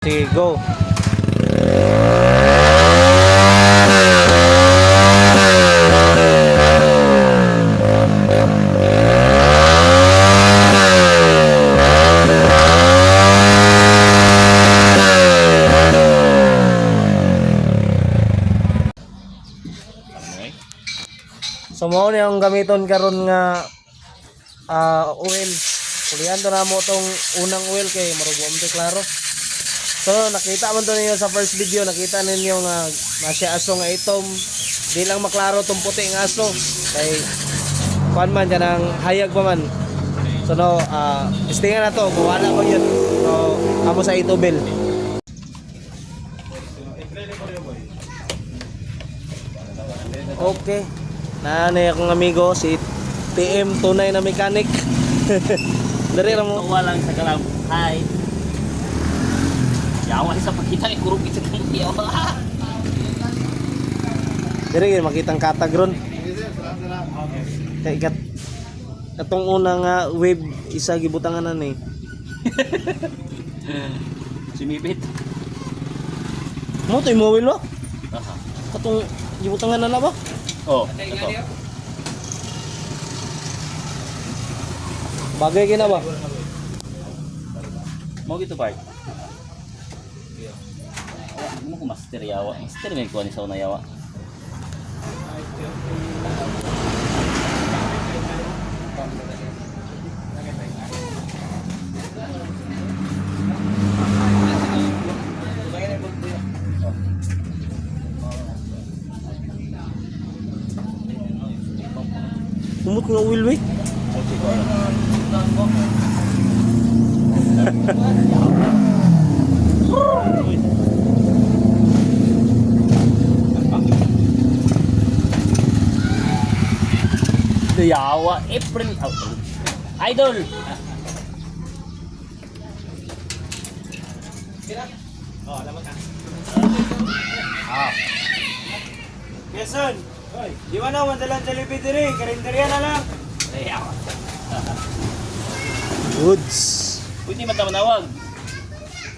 Sige, go. So mo ni ang gamiton karon nga ah, oil. Kulihan na mo tong unang oil kay marubo mo klaro. So nakita man to ninyo sa first video, nakita ninyo nga nasya aso nga itom. Di lang maklaro tong puti nga aso kay kuan man yan ang hayag pa man. So no, ah testingan na to, wala ko yun. So amo sa itobel. Okay. Nanay akong amigo si TM tunay na mechanic. Dari mo. Tuwa lang sa kalam. Hi. Yawa sa pagkita kay kurog sa kalam. Yawa. Dire gyud makitang katag ron. Kay kat Katong unang nga wave isa gibutangan na ni. Sumipit. Mo to imowil lo. Aha. Katong gibutangan na na ba? Oh, ito. Bagay kina ba? Mo gitu ba? Ano ko master yawa? Master may kuha ni sa una yawa. Kumot nga wheel wait. Ito yawa. April. Oh, Idol. Ah. Quezon, Hoy, di ba na madalang Jollibee diri, karinderya na lang. Yawa. Goods. Pwede man tama nawag.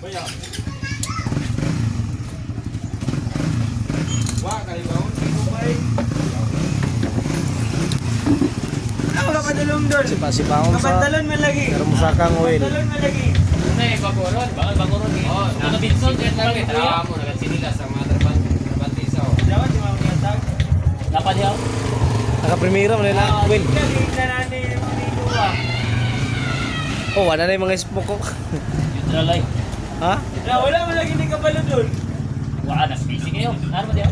Kuya. Wa kay ba unti ko bay. Kapadulong doon. Si pa si paong sa Kapantalon man lagi. pero musakang oil. Kapantalon man lagi. Ano eh, bagoron? Bakal bagoron eh. Oh, ano Vincent? Yan lang eh. Mo. Nagkasinila sa mga trabantisaw. Dapat di mga pinatag. Dapat yaw? Naka primera man na. Lagi na nani yung dito ba. Oh, wala na yung mga smoke ko. Yung tralay. ha? Na wala man lagi ni kabalo doon. Wala na spacing kayo. Ano ba diyaw?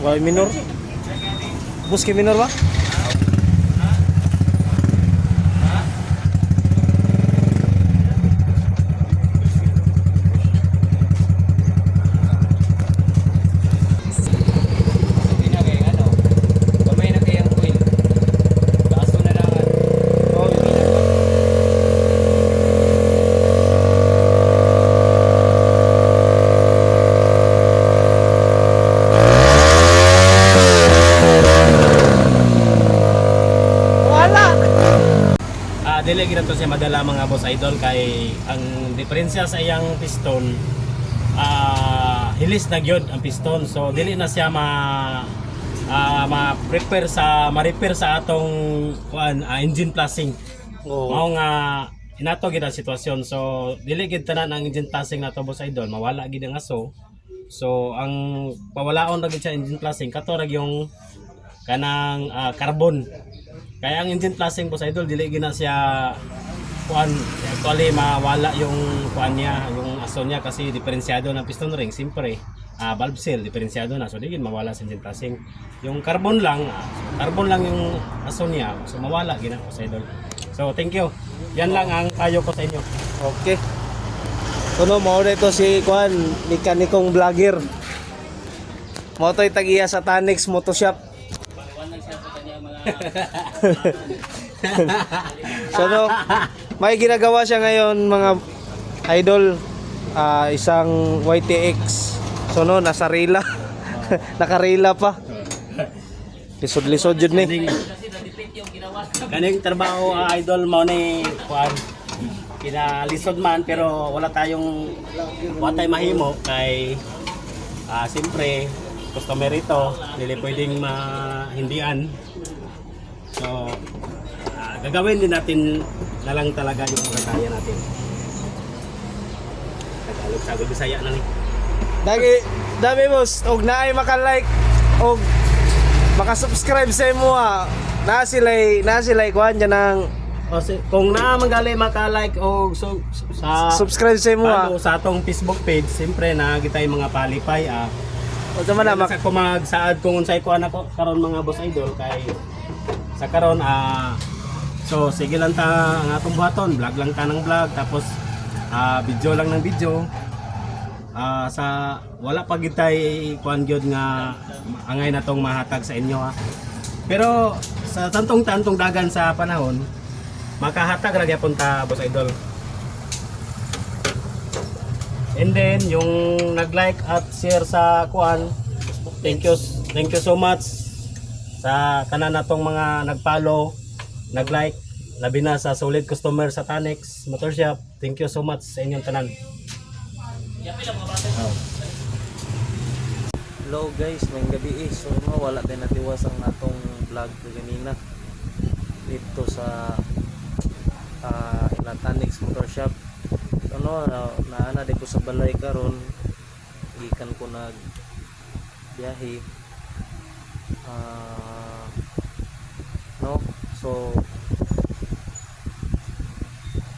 Wala minor. Bus minor ba? Gid to siya madala mga boss idol kay ang diferensya sa iyang piston ah hilis na gyud ang piston so dili na siya ma ah, ma-prepare sa ma-repair sa atong kuan ah, engine flashing. Oh. Mao nga inato gid ang sitwasyon so dili gid tanan ang engine flashing nato boss idol mawala gid ang aso. So ang pawalaon ra gid sa engine flashing kato ra yung kanang ah, carbon kaya ang engine flashing boss idol dili gina siya kuan actually mawala yung kuan niya, yung aso niya kasi diferensyado ng piston ring, siyempre ah valve seal diferensyado na so di gid mawala sa engine flashing. Yung carbon lang, ah, carbon lang yung aso niya, so mawala gina boss idol. So thank you. Yan lang ang payo ko sa inyo. Okay. Kuno na ito si Kwan, mekanikong vlogger. Mo to'y tagiya sa Tanix Moto Shop. so no, may ginagawa siya ngayon mga idol ah, isang YTX So no, nasa rila. Nakarila pa. Lisod-lisod jud ni. Kaning, kaning trabaho ah, idol mo ni kuan kinalisod man pero wala tayong wala tayong mahimo kay ah siyempre customer ito dili pwedeng mahindian so ah, gagawin din natin na lang talaga yung kaya natin Tagalog sa Bisaya na ni Dagi, dami boss, og naay maka-like og maka-subscribe sa imo ha. Na sila'y, na sila'y kuhan dyan ng o si, kung na magaling maka-like o so, sa subscribe sa imo ha. Follow sa atong Facebook page, siyempre na kita yung mga palipay ah. O tama na, mak- Sa kung unsay ko anak ko karon mga boss idol kay sa karon ah so sige lang ta ang atong buhaton, vlog lang ta ng vlog tapos ah video lang ng video. Ah sa wala pa gid tay kuan gyud nga angay na tong mahatag sa inyo ha. Pero sa tantong tantong dagan sa panahon makahatag ra gyapon ta boss idol. And then yung nag-like at share sa kuan, thank you thank you so much sa tanan natong mga nag-follow, nag-like, labi na sa solid customer sa Tanex Motor Shop. Thank you so much sa inyong tanan. Hello guys, may gabi eh. So no, wala tayo natiwas ang natong vlog ko ganina dito sa uh, Ilatanix Motor Shop. So no, na, naana di ko sa balay karon gikan ko nag biyahe. Ah, no, so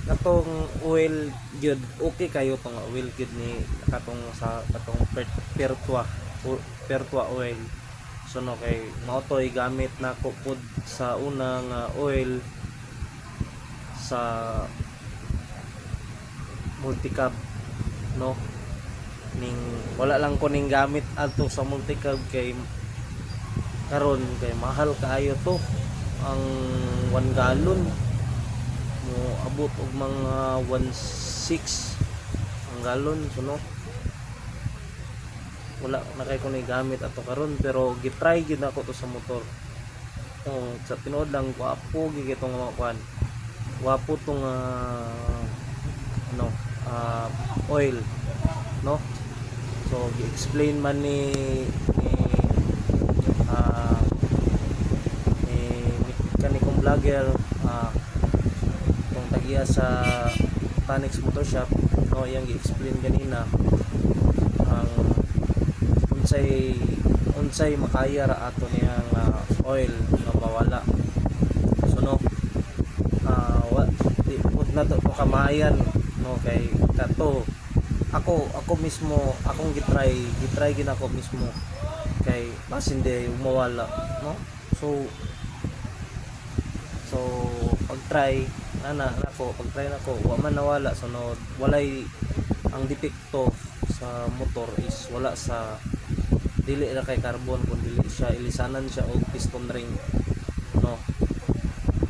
katong oil gyud okay kayo tong oil gyud ni katong sa katong per- pertua o- pertua oil. So no kay mao gamit na ko sa unang ah, oil sa multicab no? Ning wala lang ko ning gamit adto sa multicab kay karon kay mahal kaayo to ang 1 gallon. Mo abot og mga 1.6 ang galon so no? Wala na kay ko gamit ato karon pero gitry gid ako to sa motor. Oh, sa tinuod lang wapo gid itong mga kwan. Wapo tong ah, ano ah, oil no? So gi-explain man ni ni ah ni kanikong vlogger ah kung tagiya sa Tanix Motor Shop no iyang gi-explain ganina ang unsay unsay makaya ra ato niyang ah, oil nga mawala. So no wa di na to to kamayan no kay kato. Ako ako mismo akong gitry gitry gid ako mismo kay mas hindi mawala no? So so pag try ana nako pag try nako wa man nawala sunod walay ang depekto sa motor is wala sa dili ra kay carbon kun dili siya ilisanan siya og piston ring no?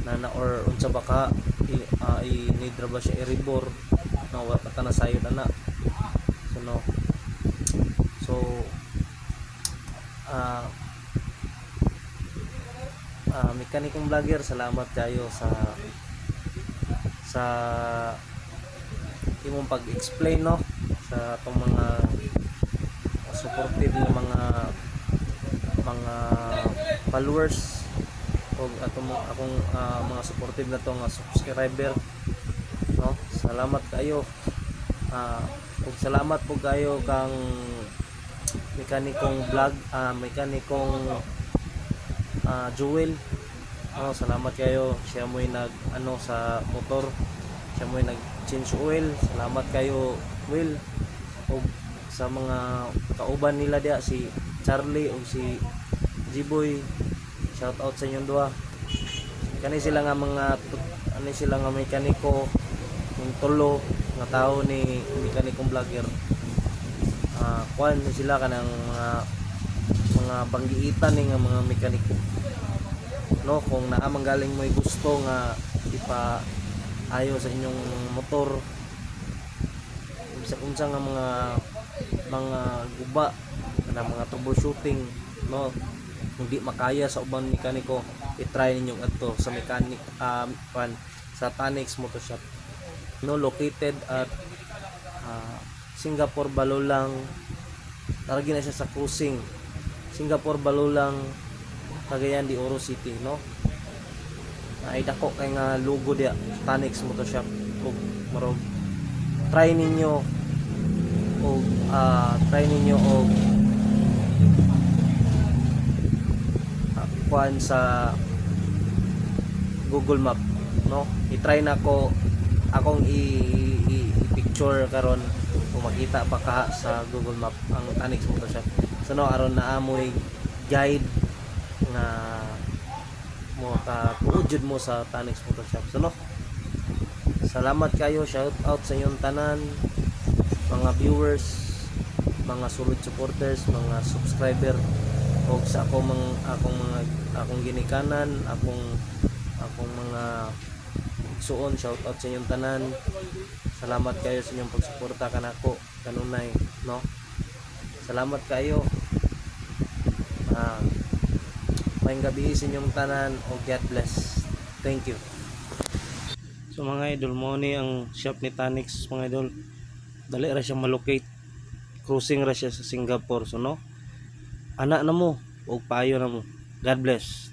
Nana or unsa baka i, ah, i need ra ba siya i-rebore no? Wa pa ta na sayod ana so no so ah ah mekanikong vlogger salamat kayo sa sa imong pag-explain no? Sa atong mga supportive ng mga mga followers o atong akong ah, mga supportive na to nga subscriber no? Salamat kayo. Ah ug salamat po kayo kang mekanikong vlog ah mekanikong ah Jewel oh, salamat kayo. Siya mo'y nag ano sa motor. Siya mo'y nag change oil. Salamat kayo Will. Ug sa mga kauban nila dia si Charlie ug si G-Boy shout out sa inyong duha kani sila nga mga ano sila nga mekaniko yung tulo nga tao ni mekanikong vlogger. Ah kuan sila kanang mga mga banggiitan ni nga mga mekaniko no kung naa manggaling mo'y gusto nga ipa ayo sa inyong motor unsa unsa nga mga mga guba na mga troubleshooting no hindi makaya sa ubang mekaniko i-try ninyo adto sa mechanic um, pan, sa Tanix Motor Shop no located at ah, Singapore Balulang Naragi na siya sa cruising. Singapore Balulang Cagayan de Oro City no? Ay dako kay nga logo dia Tanix Motor Shop. Ug marog try ninyo o ah, try ninyo og uh, kuan sa Google Map no? I-try na ko akong i-picture karon kung makita pa ka sa Google Map ang Tanix Motor Shop. So no aron na amoy guide nga mo ka tuod mo sa Tanix Motor Shop so no? Salamat kayo. Shout out sa inyong tanan mga viewers mga solid supporters mga subscriber o sa ako mga akong mga akong ginikanan akong akong mga suon shout out sa inyong tanan. Salamat kayo sa inyong pagsuporta kanako kanunay no? Salamat kayo. Ah may gabi sa inyong tanan o God bless thank you So mga idol, mo ni ang shop ni Tanix mga idol. Dali ra siya malocate. Cruising ra siya sa Singapore. So no, anak na mo, o payo na mo. God bless.